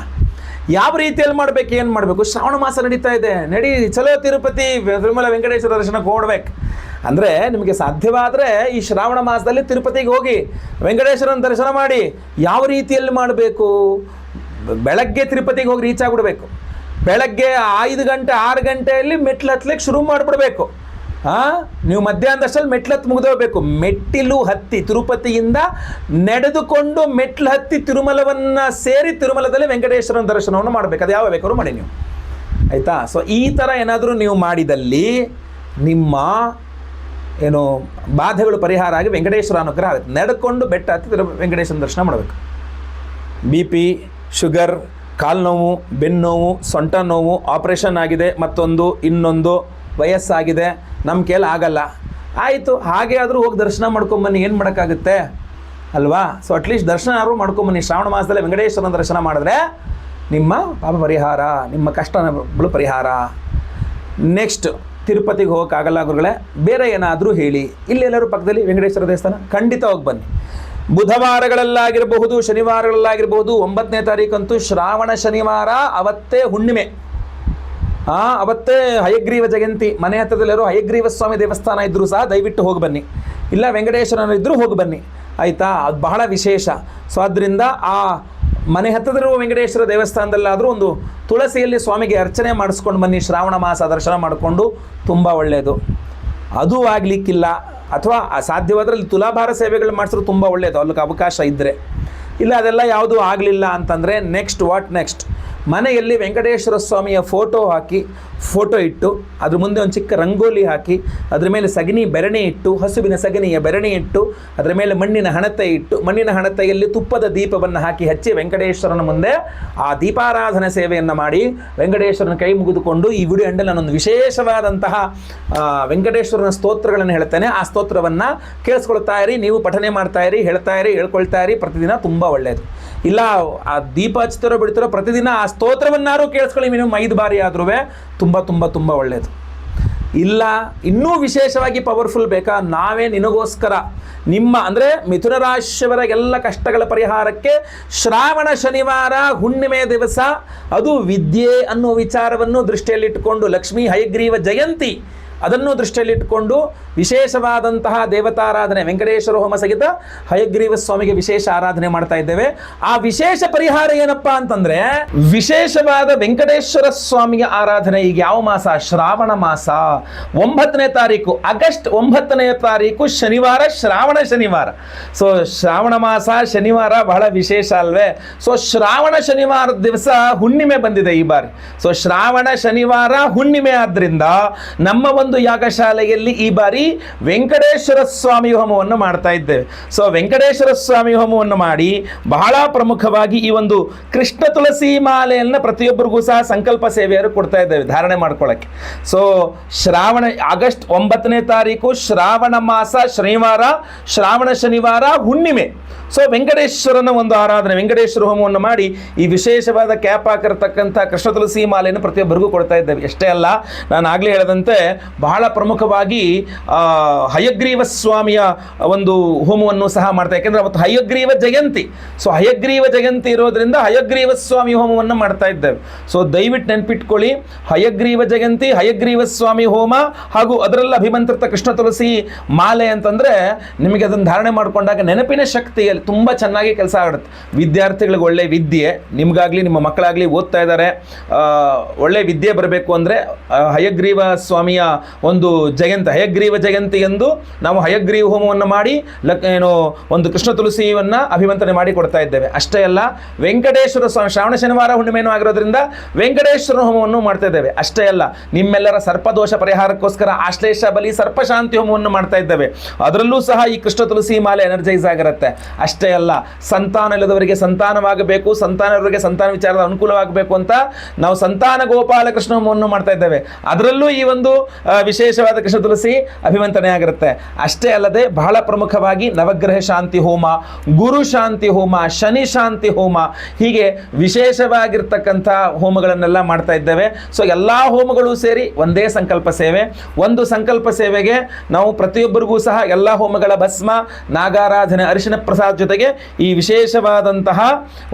ಯಾವ ರೀತಿಯಲ್ಲಿ ಮಾಡಬೇಕು, ಏನು ಮಾಡಬೇಕು? ಶ್ರಾವಣ ಮಾಸ ನಡೀತಾ ಇದೆ. ನಡಿ, ಚಲೋ ತಿರುಪತಿ ತಿರುಮಲ ವೆಂಕಟೇಶ್ವರ ದರ್ಶನಕ್ಕೆ ಓಡ್ಬೇಕು ಅಂದರೆ ನಿಮಗೆ ಸಾಧ್ಯವಾದರೆ ಈ ಶ್ರಾವಣ ಮಾಸದಲ್ಲಿ ತಿರುಪತಿಗೆ ಹೋಗಿ ವೆಂಕಟೇಶ್ವರನ ದರ್ಶನ ಮಾಡಿ. ಯಾವ ರೀತಿಯಲ್ಲಿ ಮಾಡಬೇಕು? ಬೆಳಗ್ಗೆ ತಿರುಪತಿಗೆ ಹೋಗಿ ರೀಚ್ ಆಗಿಬಿಡ್ಬೇಕು. ಬೆಳಗ್ಗೆ ಐದು ಗಂಟೆ, ಆರು ಗಂಟೆಯಲ್ಲಿ ಮೆಟ್ಲು ಹತ್ಲಿಕ್ಕೆ ಶುರು ಮಾಡಿಬಿಡ್ಬೇಕು. ಹಾಂ? ನೀವು ಮಧ್ಯಾಹ್ನದಷ್ಟಲ್ಲಿ ಮೆಟ್ಲು ಹತ್ತಿ ಮುಗಿದೋಗ್ಬೇಕು ಮೆಟ್ಟಿಲು ಹತ್ತಿ, ತಿರುಪತಿಯಿಂದ ನಡೆದುಕೊಂಡು ಮೆಟ್ಲು ಹತ್ತಿ ತಿರುಮಲವನ್ನು ಸೇರಿ ತಿರುಮಲದಲ್ಲಿ ವೆಂಕಟೇಶ್ವರನ ದರ್ಶನವನ್ನು ಮಾಡಬೇಕು. ಅದು ಯಾವ ಬೇಕಾದ್ರೂ ಮಾಡಿ ನೀವು. ಆಯಿತಾ? ಸೊ ಈ ಥರ ಏನಾದರೂ ನೀವು ಮಾಡಿದಲ್ಲಿ ನಿಮ್ಮ ಏನು ಬಾಧೆಗಳು ಪರಿಹಾರ ಆಗಿ ವೆಂಕಟೇಶ್ವರ ಅನುಗ್ರಹ ಆಗುತ್ತೆ. ನಡ್ಕೊಂಡು ಬೆಟ್ಟ ಹತ್ತಿ ತಿರು, ವೆಂಕಟೇಶ್ವರನ ದರ್ಶನ ಮಾಡಬೇಕು. ಬಿ ಪಿ, ಶುಗರ್ ಕಾಲು ನೋವು ಬೆನ್ನು ನೋವು ಸೊಂಟ ನೋವು, ಆಪ್ರೇಷನ್ ಆಗಿದೆ, ಮತ್ತೊಂದು, ಇನ್ನೊಂದು ವಯಸ್ಸಾಗಿದೆ ನಮ್ಮ ಕೈಯಲ್ಲಿ ಆಗಲ್ಲ. ಆಯಿತು, ಹಾಗೆ ಆದರೂ ಹೋಗಿ ದರ್ಶನ ಮಾಡ್ಕೊಂಬನ್ನಿ ಏನು ಮಾಡೋಕ್ಕಾಗುತ್ತೆ? ಅಲ್ವಾ? ಸೊ ಅಟ್ಲೀಸ್ಟ್ ದರ್ಶನ ಆದರೂ ಮಾಡ್ಕೊಂಬನ್ನಿ ಶ್ರಾವಣ ಮಾಸದಲ್ಲಿ ವೆಂಕಟೇಶ್ವರನ ದರ್ಶನ ಮಾಡಿದ್ರೆ ನಿಮ್ಮ ಪಾಪ ಪರಿಹಾರ, ನಿಮ್ಮ ಕಷ್ಟಗಳು ಪರಿಹಾರ. ನೆಕ್ಸ್ಟ್ ತಿರುಪತಿಗೆ ಹೋಗೋಕ್ಕಾಗಲ್ಲ ಗುರುಗಳೇ, ಬೇರೆ ಏನಾದರೂ ಹೇಳಿ. ಇಲ್ಲೆಲ್ಲರೂ ಪಕ್ಕದಲ್ಲಿ ವೆಂಕಟೇಶ್ವರ ದೇವಸ್ಥಾನ, ಖಂಡಿತ ಹೋಗಿ ಬನ್ನಿ. ಬುಧವಾರಗಳಲ್ಲಾಗಿರಬಹುದು, ಶನಿವಾರಗಳಲ್ಲಾಗಿರಬಹುದು, ಒಂಬತ್ತನೇ ತಾರೀಕಂತೂ ಶ್ರಾವಣ ಶನಿವಾರ, ಅವತ್ತೇ ಹುಣ್ಣಿಮೆ. ಆ, ಅವತ್ತೇ ಹಯಗ್ರೀವ ಜಯಂತಿ. ಮನೆ ಹತ್ತಿರದಲ್ಲಿರೋ ಹಯಗ್ರೀವ ಸ್ವಾಮಿ ದೇವಸ್ಥಾನ ಇದ್ದರೂ ಸಹ ದಯವಿಟ್ಟು ಹೋಗಿ ಬನ್ನಿ. ಇಲ್ಲ ವೆಂಕಟೇಶ್ವರನ ಇದ್ದರೂ ಹೋಗಿ ಬನ್ನಿ. ಆಯಿತಾ? ಅದು ಬಹಳ ವಿಶೇಷ. ಸೊ ಆದ್ದರಿಂದ ಆ ಮನೆ ಹತ್ತಿರದಲ್ಲಿರುವ ವೆಂಕಟೇಶ್ವರ ದೇವಸ್ಥಾನದಲ್ಲಾದರೂ ಒಂದು ತುಳಸಿಯಲ್ಲಿ ಸ್ವಾಮಿಗೆ ಅರ್ಚನೆ ಮಾಡಿಸ್ಕೊಂಡು ಬನ್ನಿ. ಶ್ರಾವಣ ಮಾಸ ದರ್ಶನ ಮಾಡಿಕೊಂಡು ತುಂಬ ಒಳ್ಳೆಯದು ಅದು ಆಗಲಿಕ್ಕಿಲ್ಲ. ಅಥವಾ ಅಸಾಧ್ಯವಾದ್ರಲ್ಲಿ ತುಲಾಭಾರ ಸೇವೆಗಳು ಮಾಡಿಸಿದ್ರು ತುಂಬ ಒಳ್ಳೆಯದು ಅಲ್ಲಿಗೆ ಅವಕಾಶ ಇದ್ದರೆ ಇಲ್ಲ ಅದೆಲ್ಲ ಯಾವುದೂ ಆಗಲಿಲ್ಲ ಅಂತಂದರೆ ನೆಕ್ಸ್ಟ್ ವಾಟ್ ನೆಕ್ಸ್ಟ್ ಮನೆಯಲ್ಲಿ ವೆಂಕಟೇಶ್ವರ ಸ್ವಾಮಿಯ ಫೋಟೋ ಹಾಕಿ, ಫೋಟೋ ಇಟ್ಟು, ಅದ್ರ ಮುಂದೆ ಒಂದು ಚಿಕ್ಕ ರಂಗೋಲಿ ಹಾಕಿ, ಅದ್ರ ಮೇಲೆ ಸಗಣಿ ಬೆರಣೆ ಇಟ್ಟು, ಹಸುವಿನ ಸಗಣಿಯ ಬೆರಣೆ ಇಟ್ಟು, ಅದರ ಮೇಲೆ ಮಣ್ಣಿನ ಹಣತೆ ಇಟ್ಟು, ಮಣ್ಣಿನ ಹಣತೆಯಲ್ಲಿ ತುಪ್ಪದ ದೀಪವನ್ನು ಹಾಕಿ ಹಚ್ಚಿ ವೆಂಕಟೇಶ್ವರನ ಮುಂದೆ ಆ ದೀಪಾರಾಧನೆ ಸೇವೆಯನ್ನು ಮಾಡಿ ವೆಂಕಟೇಶ್ವರನ ಕೈ ಮುಗಿದುಕೊಂಡು ಈ ವಿಡಿಯೋ ಎಂಡಲ್ಲಿ ನಾನೊಂದು ವಿಶೇಷವಾದಂತಹ ವೆಂಕಟೇಶ್ವರನ ಸ್ತೋತ್ರಗಳನ್ನು ಹೇಳ್ತೇನೆ. ಆ ಸ್ತೋತ್ರವನ್ನು ಕೇಳಿಸ್ಕೊಳ್ತಾ ಇರಿ, ನೀವು ಪಠನೆ ಮಾಡ್ತಾ ಇರಿ, ಹೇಳ್ತಾ ಇರಿ, ಹೇಳ್ಕೊಳ್ತಾ ಇರಿ, ಪ್ರತಿದಿನ ತುಂಬ ಒಳ್ಳೆಯದು ಇಲ್ಲ, ಆ ದೀಪ ಹಚ್ತಾರೋ ಬಿಡ್ತಾರೋ ಪ್ರತಿದಿನ ಆ ಸ್ತೋತ್ರವನ್ನಾರು ಕೇಳಿಸ್ಕೊಳ್ಳಿ ಮಿನಿಮಮ್ ಐದು ಬಾರಿ ಆದ್ರೂ ತುಂಬ ತುಂಬ ತುಂಬ ಒಳ್ಳೆಯದು ಇಲ್ಲ, ಇನ್ನೂ ವಿಶೇಷವಾಗಿ ಪವರ್ಫುಲ್ ಬೇಕಾ? ನಾವೇ ನಿನಗೋಸ್ಕರ ನಿಮ್ಮ, ಅಂದರೆ ಮಿಥುನ ರಾಶಿಯವರ ಎಲ್ಲ ಕಷ್ಟಗಳ ಪರಿಹಾರಕ್ಕೆ ಶ್ರಾವಣ, ಶನಿವಾರ, ಹುಣ್ಣಿಮೆ ದಿವಸ ಅದು ವಿದ್ಯೆ ಅನ್ನೋ ವಿಚಾರವನ್ನು ದೃಷ್ಟಿಯಲ್ಲಿಟ್ಟುಕೊಂಡು ಲಕ್ಷ್ಮೀ, ಹಯಗ್ರೀವ, ಜಯಂತಿ ಅದನ್ನು ದೃಷ್ಟಿಯಲ್ಲಿಟ್ಟುಕೊಂಡು ವಿಶೇಷವಾದಂತಹ ದೇವತಾರಾಧನೆ ವೆಂಕಟೇಶ್ವರ ಹೋಮ ಸಹಿತ ಹಯಗ್ರೀವ ಸ್ವಾಮಿಗೆ ವಿಶೇಷ ಆರಾಧನೆ ಮಾಡ್ತಾ ಇದ್ದೇವೆ. ಆ ವಿಶೇಷ ಪರಿಹಾರ ಏನಪ್ಪಾ ಅಂತಂದ್ರೆ ವಿಶೇಷವಾದ ವೆಂಕಟೇಶ್ವರ ಸ್ವಾಮಿಗೆ ಆರಾಧನೆ ಈಗ ಯಾವ ಮಾಸ? ಶ್ರಾವಣ ಮಾಸ. ಒಂಬತ್ತನೇ ತಾರೀಕು, ಆಗಸ್ಟ್ ಒಂಬತ್ತನೇ ತಾರೀಕು ಶನಿವಾರ, ಶ್ರಾವಣ ಶನಿವಾರ. ಸೊ ಶ್ರಾವಣ ಮಾಸ, ಶನಿವಾರ ಬಹಳ ವಿಶೇಷ ಅಲ್ವೇ? ಸೊ ಶ್ರಾವಣ ಶನಿವಾರ ದಿವಸ ಹುಣ್ಣಿಮೆ ಬಂದಿದೆ ಈ ಬಾರಿ. ಸೊ ಶ್ರಾವಣ ಶನಿವಾರ ಹುಣ್ಣಿಮೆ ಆದ್ರಿಂದ ನಮ್ಮ ಒಂದು ಯಾಗಶಾಲೆಯಲ್ಲಿ ಈ ಬಾರಿ ವೆಂಕಟೇಶ್ವರ ಸ್ವಾಮಿ ಹೋಮವನ್ನು ಮಾಡ್ತಾ ಇದ್ದೇವೆ. ಸೊ ವೆಂಕಟೇಶ್ವರ ಸ್ವಾಮಿ ಹೋಮವನ್ನು ಮಾಡಿ ಬಹಳ ಪ್ರಮುಖವಾಗಿ ಈ ಒಂದು ಕೃಷ್ಣ ತುಳಸಿ ಮಾಲೆಯನ್ನು ಪ್ರತಿಯೊಬ್ಬರಿಗೂ ಸಹ ಸಂಕಲ್ಪ ಸೇವೆಯರು ಕೊಡ್ತಾ ಇದ್ದೇವೆ, ಧಾರಣೆ ಮಾಡ್ಕೊಳ್ಳೋಕ್ಕೆ ಸೊ ಶ್ರಾವಣ, ಆಗಸ್ಟ್ ಒಂಬತ್ತನೇ ತಾರೀಕು ಶ್ರಾವಣ ಮಾಸ ಶನಿವಾರ, ಶ್ರಾವಣ ಶನಿವಾರ ಹುಣ್ಣಿಮೆ. ಸೊ ವೆಂಕಟೇಶ್ವರನ ಒಂದು ಆರಾಧನೆ, ವೆಂಕಟೇಶ್ವರ ಹೋಮವನ್ನು ಮಾಡಿ ಈ ವಿಶೇಷವಾದ ಕ್ಯಾಪ್ ಹಾಕಿರತಕ್ಕಂಥ ಕೃಷ್ಣ ತುಳಸಿ ಮಾಲೆಯನ್ನು ಪ್ರತಿಯೊಬ್ಬರಿಗೂ ಕೊಡ್ತಾ ಇದ್ದೇವೆ. ಅಷ್ಟೇ ಅಲ್ಲ ನಾನು ಆಗಲೇ ಹೇಳಿದಂತೆ ಬಹಳ ಪ್ರಮುಖವಾಗಿ ಹಯಗ್ರೀವ ಸ್ವಾಮಿಯ ಒಂದು ಹೋಮವನ್ನು ಸಹ ಮಾಡ್ತಾ, ಯಾಕೆಂದ್ರೆ ಅವತ್ತು ಹಯಗ್ರೀವ ಜಯಂತಿ. ಸೊ ಹಯಗ್ರೀವ ಜಯಂತಿ ಇರೋದ್ರಿಂದ ಹಯಗ್ರೀವ ಸ್ವಾಮಿ ಹೋಮವನ್ನು ಮಾಡ್ತಾ ಇದ್ದೇವೆ. ಸೊ ದಯವಿಟ್ಟು ನೆನಪಿಟ್ಕೊಳ್ಳಿ, ಹಯಗ್ರೀವ ಜಯಂತಿ, ಹಯಗ್ರೀವ ಸ್ವಾಮಿ ಹೋಮ ಹಾಗೂ ಅದರಲ್ಲಿ ಅಭಿಮಂತ್ರಿತ ಕೃಷ್ಣ ತುಳಸಿ ಮಾಲೆ ಅಂತಂದ್ರೆ ನಿಮಗೆ ಅದನ್ನು ಧಾರಣೆ ಮಾಡಿಕೊಂಡಾಗ ನೆನಪಿನ ಶಕ್ತಿಯಲ್ಲಿ ತುಂಬ ಚೆನ್ನಾಗಿ ಕೆಲಸ ಆಗುತ್ತೆ. ವಿದ್ಯಾರ್ಥಿಗಳಿಗೆ ಒಳ್ಳೆ ವಿದ್ಯೆ, ನಿಮಗಾಗಲಿ, ನಿಮ್ಮ ಮಕ್ಕಳಾಗ್ಲಿ ಓದ್ತಾ ಇದ್ದಾರೆ. ಒಳ್ಳೆ ವಿದ್ಯೆ ಬರಬೇಕು ಅಂದರೆ ಹಯಗ್ರೀವ ಸ್ವಾಮಿಯ ಒಂದು ಜಯಂತಿ, ಹಯಗ್ರೀವ ಜಯಂತಿ ಎಂದು ನಾವು ಹಯಗ್ರೀವ ಹೋಮವನ್ನು ಮಾಡಿ ಲಕ್ ಏನು ಒಂದು ಕೃಷ್ಣ ತುಳಸಿಯನ್ನು ಅಭಿವಂತನೆ ಮಾಡಿ ಕೊಡ್ತಾ ಇದ್ದೇವೆ. ಅಷ್ಟೇ ಅಲ್ಲ, ವೆಂಕಟೇಶ್ವರ ಸ್ವಾಮಿ ಶ್ರಾವಣ ಶನಿವಾರ ಹುಣ್ಣಿಮೆನೂ ಆಗಿರೋದ್ರಿಂದ ವೆಂಕಟೇಶ್ವರ ಹೋಮವನ್ನು ಮಾಡ್ತಾ ಇದ್ದೇವೆ. ಅಷ್ಟೇ ಅಲ್ಲ, ನಿಮ್ಮೆಲ್ಲರ ಸರ್ಪದೋಷ ಪರಿಹಾರಕ್ಕೋಸ್ಕರ ಆಶ್ಲೇಷ ಬಲಿ ಸರ್ಪಶಾಂತಿ ಹೋಮವನ್ನು ಮಾಡ್ತಾ ಇದ್ದೇವೆ. ಅದರಲ್ಲೂ ಸಹ ಈ ಕೃಷ್ಣ ತುಳಸಿ ಮಾಲೆ ಎನರ್ಜೈಸ್ ಆಗಿರುತ್ತೆ. ಅಷ್ಟೇ ಅಲ್ಲ, ಸಂತಾನ ಇಲ್ಲದವರಿಗೆ ಸಂತಾನವಾಗಬೇಕು ಸಂತಾನವರಿಗೆ ಸಂತಾನ ವಿಚಾರದ ಅನುಕೂಲವಾಗಬೇಕು ಅಂತ ನಾವು ಸಂತಾನ ಗೋಪಾಲ ಕೃಷ್ಣ ಹೋಮವನ್ನು ಮಾಡ್ತಾ ಇದ್ದೇವೆ. ಅದರಲ್ಲೂ ಈ ಒಂದು ವಿಶೇಷವಾದ ಕೃಷ್ಣ ತುಳಸಿ ಅಭಿಮಂತ್ರಣೆ ಆಗಿರುತ್ತೆ. ಅಷ್ಟೇ ಅಲ್ಲದೆ ಬಹಳ ಪ್ರಮುಖವಾಗಿ ನವಗ್ರಹ ಶಾಂತಿ ಹೋಮ, ಗುರು ಶಾಂತಿ ಹೋಮ, ಶನಿ ಶಾಂತಿ ಹೋಮ ಹೀಗೆ ವಿಶೇಷವಾಗಿರ್ತಕ್ಕಂಥ ಹೋಮಗಳನ್ನೆಲ್ಲ ಮಾಡ್ತಾ ಇದ್ದೇವೆ. ಸೊ ಎಲ್ಲ ಹೋಮಗಳು ಸೇರಿ ಒಂದೇ ಸಂಕಲ್ಪ ಸೇವೆ. ಒಂದು ಸಂಕಲ್ಪ ಸೇವೆಗೆ ನಾವು ಪ್ರತಿಯೊಬ್ಬರಿಗೂ ಸಹ ಎಲ್ಲ ಹೋಮಗಳ ಭಸ್ಮ, ನಾಗಾರಾಧನೆ, ಅರಿಶಿನ ಪ್ರಸಾದ್ ಜೊತೆಗೆ ಈ ವಿಶೇಷವಾದಂತಹ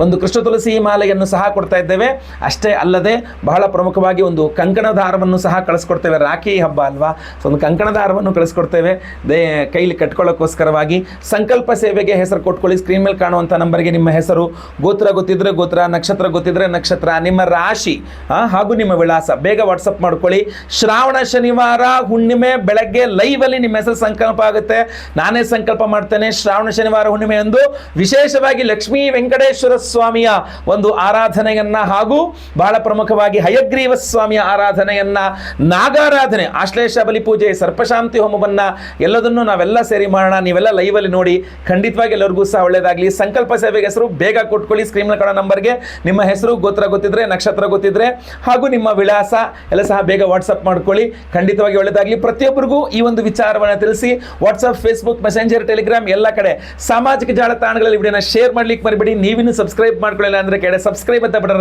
ಒಂದು ಕೃಷ್ಣ ತುಳಸಿ ಮಾಲೆಯನ್ನು ಸಹ ಕೊಡ್ತಾ ಇದ್ದೇವೆ. ಅಷ್ಟೇ ಅಲ್ಲದೆ ಬಹಳ ಪ್ರಮುಖವಾಗಿ ಒಂದು ಕಂಕಣ ದಾರವನ್ನು ಸಹ ಕಳಿಸ್ಕೊಡ್ತೇವೆ. ರಾಖಿ ಹಬ್ಬ ಅಲ್ವಾ? ಸೊ ಒಂದು ಕಂಕಣ ದಾರವನ್ನು ಕಳಿಸ್ಕೊಡ್ತೇವೆ. ದೇ, ಕೈಲಿ ಕಟ್ಕೊಳ್ಳೋಕ್ಕೋಸ್ಕರವಾಗಿ ಸಂಕಲ್ಪ ಸೇವೆಗೆ ಹೆಸರು ಕೊಟ್ಕೊಳ್ಳಿ. ಸ್ಕ್ರೀನ್ ಮೇಲೆ ಕಾಣುವಂಥ ನಂಬರ್ಗೆ ನಿಮ್ಮ ಹೆಸರು. ಗೋತ್ರ ಗೊತ್ತಿದ್ರೆ ಗೋತ್ರ, ನಕ್ಷತ್ರ ಗೊತ್ತಿದ್ರೆ ನಕ್ಷತ್ರ. ನಿಮ್ಮ ರಾಶಿ ಹಾಗೂ ನಿಮ್ಮ ವಿಳಾಸ. ಬೇಗ ವಾಟ್ಸಪ್ ಮಾಡ್ಕೊಳ್ಳಿ. ಶ್ರಾವಣ, ಶನಿವಾರ, ಹುಣ್ಣಿಮೆ, ಬೆಳಗ್ಗೆ ಲೈವ್ ಅಲ್ಲಿ ನಿಮ್ಮ ಹೆಸರು ಸಂಕಲ್ಪ ಆಗುತ್ತೆ. ನಾನೇ ಸಂಕಲ್ಪ ಮಾಡ್ತೇನೆ. ಶ್ರಾವಣ, ಶನಿವಾರ, ಹುಣ್ಣಿಮೆ ಎಂದು ವಿಶೇಷವಾಗಿ ಲಕ್ಷ್ಮೀ ವೆಂಕಟೇಶ್ವರ ಸ್ವಾಮಿಯ ಒಂದು ಆರಾಧನೆಯನ್ನ ಹಾಗೂ ಬಹಳ ಪ್ರಮುಖವಾಗಿ ಹಯಗ್ರೀವ ಸ್ವಾಮಿಯ ಆರಾಧನೆಯನ್ನ, ನಾಗಾರಾಧನೆ, ಆಶ್ಲೇಷ ಬಲಿ ಪೂಜೆ, ಸರ್ಪಶಾಂತಿ ಹೋಮವನ್ನ ಎಲ್ಲದನ್ನು ನಾವೆಲ್ಲ ಸೇರಿ ಮಾಡೋಣ, ನೀವೆಲ್ಲ ಲೈವಲ್ಲಿ ನೋಡಿ, ಖಂಡಿತವಾಗಿ ಎಲ್ಲರಿಗೂ ಸಹ ಒಳ್ಳೆಯದಾಗಲಿ ಸಂಕಲ್ಪ ಸೇವೆಗೆ ಹೆಸರು ಬೇಗ ಕೊಟ್ಕೊಳ್ಳಿ ಸ್ಕ್ರೀನ್ ಕಡೆ ನಂಬರ್ಗೆ ನಿಮ್ಮ ಹೆಸರು ಗೋತ್ರ ಗೊತ್ತಿದ್ರೆ, ನಕ್ಷತ್ರ ಗೊತ್ತಿದ್ರೆ, ಹಾಗೂ ನಿಮ್ಮ ವಿಳಾಸ, ಎಲ್ಲ ಸಹ ಬೇಗ ವಾಟ್ಸಪ್ ಮಾಡ್ಕೊಳ್ಳಿ. ಖಂಡಿತವಾಗಿ ಒಳ್ಳೆಯದಾಗಲಿ ಪ್ರತಿಯೊಬ್ಬರಿಗೂ ಈ ಒಂದು ವಿಚಾರವನ್ನು ತಿಳಿಸಿ ವಾಟ್ಸಪ್ ಫೇಸ್ಬುಕ್ ಮೆಸೆಂಜರ್ ಟೆಲಿಗ್ರಾಮ್ ಎಲ್ಲ ಕಡೆ ಸಾಮಾಜಿಕ ಜಾಲತಾಣಗಳಲ್ಲಿ ವಿಡಿಯೋನ ಶೇರ್ ಮಾಡ್ಲಿಕ್ಕೆ ಮರಿಬೇಡಿ. ನೀವಿನ್ನು ಸಬ್ಸ್ಕ್ರೈಬ್ ಮಾಡ್ಕೊಳ್ಳಿಲ್ಲ ಅಂದ್ರೆ ಕೆಡೆ ಸಬ್ಸ್ಕ್ರೈಬ್ ಅಂತ ಬಟನ್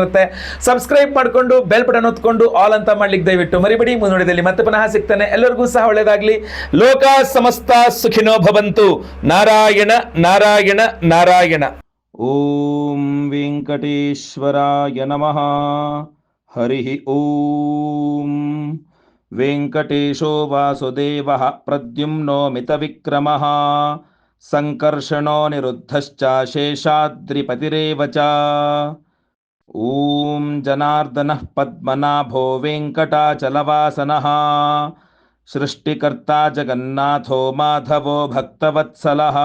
ಸಬ್ಸ್ಕ್ರೈಬ್ ಮಾಡಿಕೊಂಡು ಬೆಲ್ ಬಟನ್ ಹೊತ್ಕೊಂಡು ಆಲ್ ಅಂತ ಮಾಡ್ಲಿಕ್ಕೆ ದಯವಿಟ್ಟು ಮರಿಬೇಡಿ. ಮುಂದುವರಿದಲ್ಲಿ ಮತ್ತೆ ಪುನಃ ಸಿಗ್ತಾನೆ. ಎಲ್ಲರಿಗೂ ಸಹ ಒಳ್ಳೇದಾಗ್ಲಿ. లోకా సమస్త సుఖినో భవంతు. నారాయణ నారాయణ నారాయణ. ఓం వెంకటేశ్వరాయ నమ. హరి ఓం. వెంకటేశో వాసుదేవ ప్రద్యుమ్నోమిత విక్రమ సంకర్షణో నిరుద్ధశ్చ శేషాద్రిపతిరేవ చ. ॐ जनार्दनः पद्मनाभो वेङ्कटाचलवासनः सृष्टिकर्ता जगन्नाथो माधवो भक्तवत्सलः।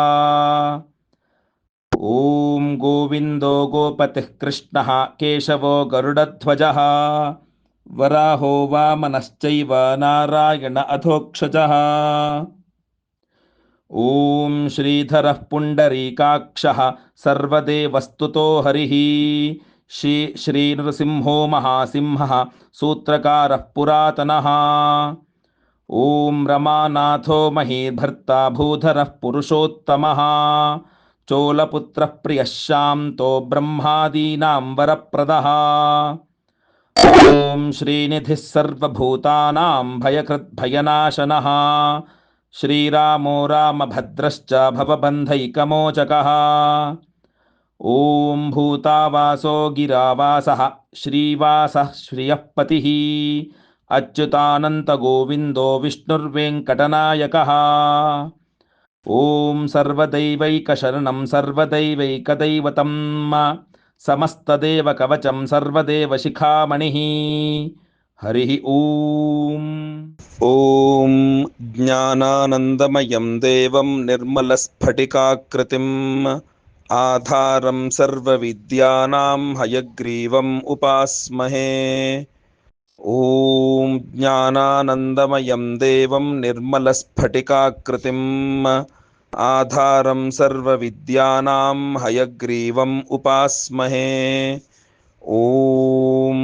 ॐ गोविन्दो गोपतिः कृष्णः केशवो गरुडध्वजः। वराहो वामनश्चैव नारायण अधोक्षजः। ॐ श्रीधरः पुण्डरीकाक्षः सर्वदेवस्तुतो हरिः। श्री श्रीनृसिंहो महासिंहः सूत्रकारः पुरातनः। ॐ रमानाथो महीभर्ता भूधरः पुरुषोत्तमः। चोलपुत्रः प्रियः शान्तो ब्रह्मादीनां वरप्रदः। ॐ श्रीनिधिः सर्वभूतानां भयकृद्भयनाशनः। श्रीरामो रामभद्रश्च भवबन्धैकमोचकः। ॐ भूतावासो गिरावासः, श्रीवासः, श्रियः अच्युतानन्तगोविन्दो विष्णुर्वेङ्कटनायकः। ॐ सर्वदैवैकशरणं सर्वदैवैकदैवतं समस्तदेवकवचं सर्वदेवशिखामणिः। हरिः ॐ। ॐ ज्ञानानन्दमयं देवं निर्मलस्फटिकाकृतिम् आधारं सर्वविद्यानां हयग्रीवम् उपास्महे ॐ ज्ञानानन्दमयं देवं निर्मलस्फटिकाकृतिम् आधारं सर्वविद्यानां हयग्रीवम् उपास्महे। ॐ